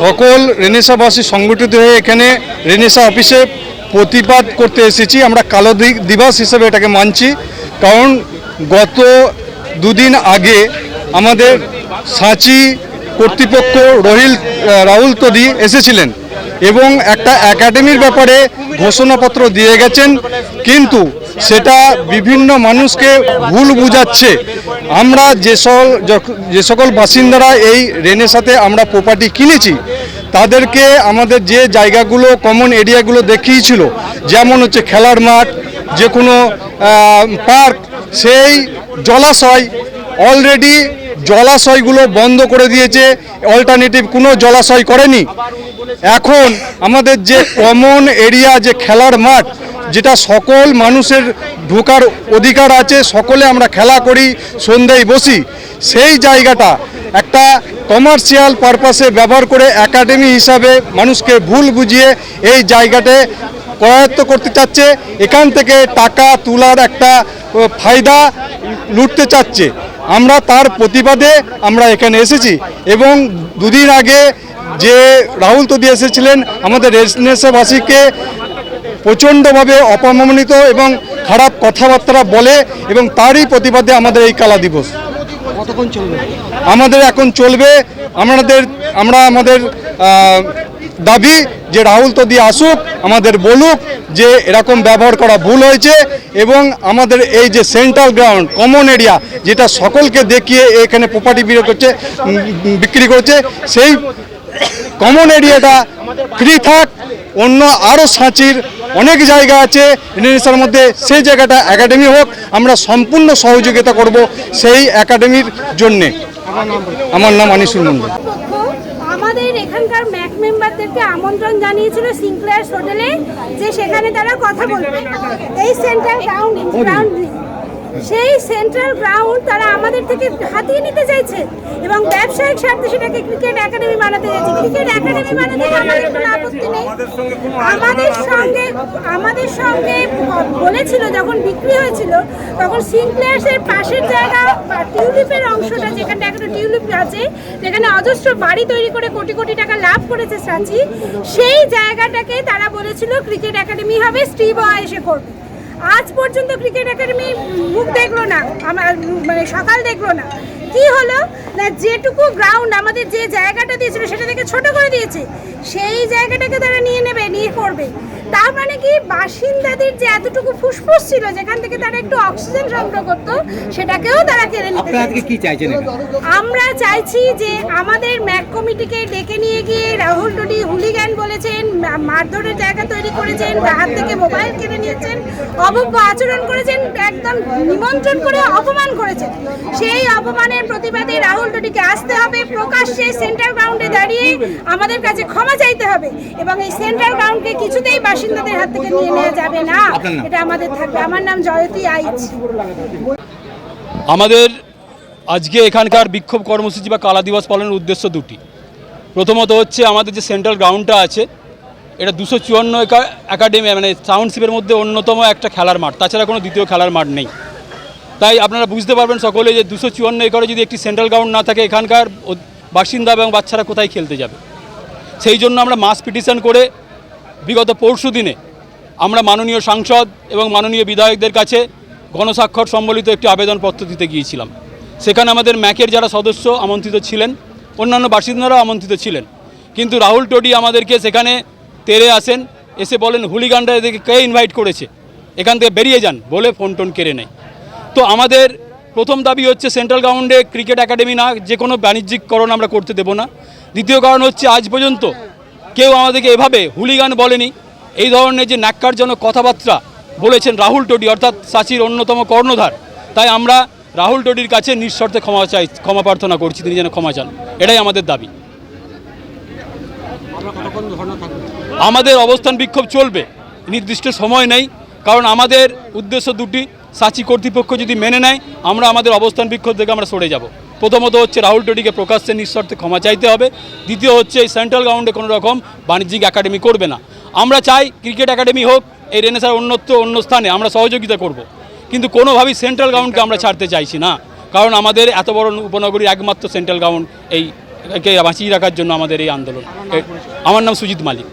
সকল রেনেসাবাসী সংগঠিত হয়ে এখানে রেনেসা অফিসে প্রতিবাদ করতে এসেছি। আমরা কালো দিবস হিসেবে এটাকে মানছি। কারণ গত দুদিন আগে আমাদের সাঁচি কর্তৃপক্ষ রহিল রাহুল তদি এসেছিলেন এবং একটা একাডেমির ব্যাপারে ঘোষণাপত্র দিয়ে গেছেন। কিন্তু সেটা বিভিন্ন মানুষকে ভুল বুঝাচ্ছে। আমরা যে সকল যে সকল বাসিন্দারা এই রেনের সাথে আমরা প্রপার্টি কিনেছি, তাদেরকে আমাদের যে জায়গাগুলো কমন এরিয়াগুলো দেখিয়েছিল, যেমন হচ্ছে খেলার মাঠ, যে কোনো পার্ক সেই জলাশয় অলরেডি জলাশয়গুলো বন্ধ করে দিয়েছে অল্টারনেটিভ কোনো জলাশয় করেনি। এখন আমাদের যে কমন এরিয়া যে খেলার মাঠ যেটা সকল মানুষের ঢোকার অধিকার আছে, সকলে আমরা খেলা করি, সন্ধ্যায় বসি। সেই জায়গাটা একটা কমার্শিয়াল পারপাসে ব্যবহার করে একাডেমি হিসাবে মানুষকে ভুল বুঝিয়ে এই জায়গাতে করায়ত্ত করতে চাচ্ছে, এখান থেকে টাকা তোলার একটা ফায়দা লুটতে চাচ্ছে। আমরা তার প্রতিবাদে আমরা এখানে এসেছি এবং দুদিন আগে যে রাহুল তদি এসেছিলেন, আমাদের রেসনেসবাসীকে প্রচণ্ডভাবে অপমানিত এবং খারাপ কথাবার্তা বলে এবং তারই প্রতিবাদে আমাদের এই কালা দিবস। কতক্ষণ চলবে? আমাদের এখন চলবে আমাদের আমরা আমাদের দাবি যে রাহুল তদি আসুক আমাদের বলুক যে এরকম ব্যবহার করা ভুল হয়েছে এবং আমাদের এই যে সেন্ট্রাল গ্রাউন্ড কমন এরিয়া যেটা সকলকে দেখিয়ে এখানে প্রপার্টি বিক্রি করছে বিক্রি করছে সেই কমন এরিয়াটা ফ্রি থাক অন্য আরও সাঁচির অনেক জায়গা আছে ইন্ডোনেশিয়ার মধ্যে সেই জায়গাটা একাডেমি হোক আমরা সম্পূর্ণ সহযোগিতা করব সেই একাডেমির জন্যে। আমার নাম আনিসুল মন্ডল আমাদের এখানকার ম্যাক মেম্বারদেরকে আমন্ত্রণ জানিয়েছিল হোটেলে যে সেখানে তারা কথা বলবে। এই সেন্টার গ্রাউন্ড গ্রাউন্ড সেই সেন্ট্রাল গ্রাউন্ড তারা আমাদের থেকে হাতিয়ে নিতে চাইছে এবং ব্যবসায়িক স্বার্থে সেটাকে ক্রিকেট একাডেমি বানাতে চাইছে। ক্রিকেট একাডেমি বানাতে আমাদের কোনো আপত্তি নেই। আমাদের সঙ্গে আমাদের সঙ্গে বলেছিল যখন বিক্রি হয়েছিল তখন সিনক্লেয়ার্সের পাশের জায়গা টিউলিপের অংশটা যেখানে একটা টিউলিপ আছে যেখানে অজস্র বাড়ি তৈরি করে কোটি কোটি টাকা লাভ করেছে সাচি সেই জায়গাটাকে তারা বলেছিল ক্রিকেট একাডেমি হবে স্টিভ এসে করবে। আজ পর্যন্ত ক্রিকেট একাডেমি মুখ দেখল না আমার মানে সকাল দেখল না। কি হলো? না যেটুকু গ্রাউন্ড আমাদের যে জায়গাটা দিয়েছিল সেটা থেকে ছোট করে দিয়েছে সেই জায়গাটাকে তারা নিয়ে নেবে নিয়ে করবে। তার মানে কি? বাসিন্দাদের যে এতটুকু ফুসফুস ছিল যেখান থেকে তারা একটু অক্সিজেন সংগ্রহ করতো সেটাকেও তারা কেড়ে নিতে কি চাইছেন আমরা চাইছি যে আমাদের ম্যাক কমিটিকে ডেকে নিয়ে গিয়ে রাহুল টুডি হুলিগান বলেছেন মারধরের জায়গা তৈরি করেছেন হাত থেকে মোবাইল কেড়ে নিয়েছেন অভব্য আচরণ করেছেন একদম নিমন্ত্রণ করে অপমান করেছেন। সেই অপমানের প্রতিবাদে রাহুল টুডিকে আসতে হবে। প্রকাশ্যে সেন্ট্রাল গ্রাউন্ডে দাঁড়িয়ে আমাদের কাছে ক্ষমা চাইতে হবে এবং এই সেন্ট্রাল গ্রাউন্ডকে কিছুতেই বাসিন্দাদের হাত থেকে নিয়ে নেওয়া যাবে না। এটা আমাদের থাকবে। আমার নাম জয়তী আইচ। আমাদের আজকে এখানকার বিক্ষোভ কর্মসূচি বা কালা দিবস পালনের উদ্দেশ্য দুটি। প্রথমত হচ্ছে আমাদের যে সেন্ট্রাল গ্রাউন্ডটা আছে এটা দুশো চুয়ান্ন একাডেমি মানে টাউনশিপের মধ্যে অন্যতম একটা খেলার মাঠ। তাছাড়া কোনো দ্বিতীয় খেলার মাঠ নেই। তাই আপনারা বুঝতে পারবেন সকলে যে দুশো চুয়ান্ন একরে যদি একটি সেন্ট্রাল গ্রাউন্ড না থাকে এখানকার বাসিন্দা এবং বাচ্চারা কোথায় খেলতে যাবে? সেই জন্য আমরা মাস পিটিশন করে বিগত পরশু দিনে আমরা মাননীয় সাংসদ এবং মাননীয় বিধায়কদের কাছে গণস্বাক্ষর সম্বলিত একটি আবেদনপত্র দিতে গিয়েছিলাম। সেখানে আমাদের ম্যাকের যারা সদস্য আমন্ত্রিত ছিলেন, অন্যান্য বাসিন্দারাও আমন্ত্রিত ছিলেন। কিন্তু রাহুল টোডি আমাদেরকে সেখানে তেরে আসেন, এসে বলেন, হুলিগানরা এদেরকে কে ইনভাইট করেছে? এখান থেকে বেরিয়ে যান। বলে ফোন টোন কেড়ে নেয়। তো আমাদের প্রথম দাবি হচ্ছে সেন্ট্রাল গ্রাউন্ডে ক্রিকেট একাডেমি না, যে কোনো বাণিজ্যিককরণ আমরা করতে দেবো না। দ্বিতীয় কারণ হচ্ছে আজ পর্যন্ত কেউ আমাদেরকে এভাবে হুলিগান বলেনি। এই ধরনের যে ন্যাক্কারজনক কথাবার্তা বলেছেন রাহুল টোডি, অর্থাৎ সাচির অন্যতম কর্ণধার, তাই আমরা রাহুল টোডির কাছে নিঃশর্তে ক্ষমা চাই, ক্ষমা প্রার্থনা করছি, তিনি যেন ক্ষমা চান। এটাই আমাদের দাবি। আমাদের অবস্থান বিক্ষোভ চলবে, নির্দিষ্ট সময় নেই, কারণ আমাদের উদ্দেশ্য দুটি সাচি কর্তৃপক্ষ যদি মেনে নেয়, আমরা আমাদের অবস্থান বিক্ষোভ থেকে আমরা সরে যাব। প্রথমত হচ্ছে রাহুল টোডিকে প্রকাশ্যে নিঃশর্তে ক্ষমা চাইতে হবে। দ্বিতীয় হচ্ছে এই সেন্ট্রাল গ্রাউন্ডে কোনো রকম বাণিজ্যিক একাডেমি করবে না। আমরা চাই ক্রিকেট একাডেমি হোক, এই রেনেসার অন্যত্র অন্য স্থানে আমরা সহযোগিতা করব। কিন্তু কোনোভাবেই সেন্ট্রাল গ্রাউন্ডকে আমরা ছাড়তে চাইছি না। কারণ আমাদের এত বড় উপনগরী একমাত্র সেন্ট্রাল গ্রাউন্ড এই বাঁচিয়ে রাখার জন্য আমাদের এই আন্দোলন। আমার নাম সুজিত মালিক।